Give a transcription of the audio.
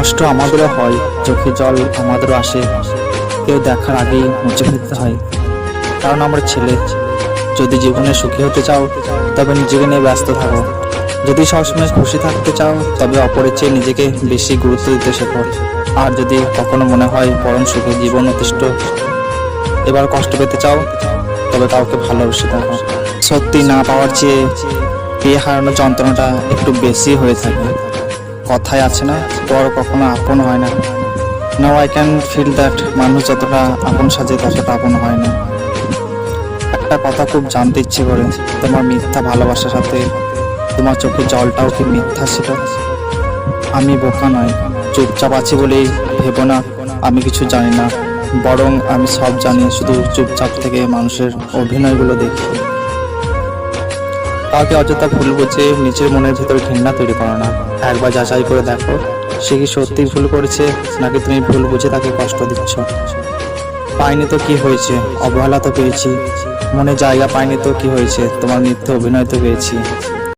কষ্ট আমাদেরও হয়, চোখে জল আমাদেরও আসে। কেউ দেখার আগেই মুছে ফেলতে হয়। কারণ আমার ছেলে। যদি জীবনে সুখী হতে চাও, তবে নিজেকে নিয়ে ব্যস্ত থাকো। যদি সবসময় খুশি থাকতে চাও, তবে অপরের চেয়ে নিজেকে বেশি গুরুত্ব দিতে শেখো। আর যদি কখনো মনে হয় পরম সুখে জীবন অতিষ্ঠ, এবার কষ্ট পেতে চাও, তবে কাউকে ভালোবেসে থাকো। সত্যি না পাওয়ার চেয়ে, পেয়ে হারানোর যন্ত্রণাটা একটু বেশি হয়ে থাকে। কথায় আছে না পর কখনো আপন হয় না। Now I can feel that মানুষ যতটা আপন সাজে ততটা আপন হয় না। একটা কথা খুব জানতে ইচ্ছে করে, তোমার মিথ্যা ভালোবাসার সাথে তোমার চোখে জলটাও কি মিথ্যা ছিল আমি বোকা নয় চুপচাপ আছি বলেই ভেবো না, আমি কিছু জানি না। বরং আমি সব জানি, শুধু চুপচাপ থেকে মানুষের অভিনয়গুলো দেখি। কাউকে অযথা ভুল বুঝে নিজের মনের ভেতর ঘৃণা তৈরি করো না। একবার যাচাই করে দেখো, সে কি সত্যি ভুল করেছে, নাকি তুমি ভুল বুঝে তাকে কষ্ট দিচ্ছ? পাইনি তো কি হয়েছে? অবহেলা তো পেয়েছি। মনে জায়গা পাইনি তো কি হয়েছে? তোমার মিথ্যে অভিনয় তো পেয়েছি।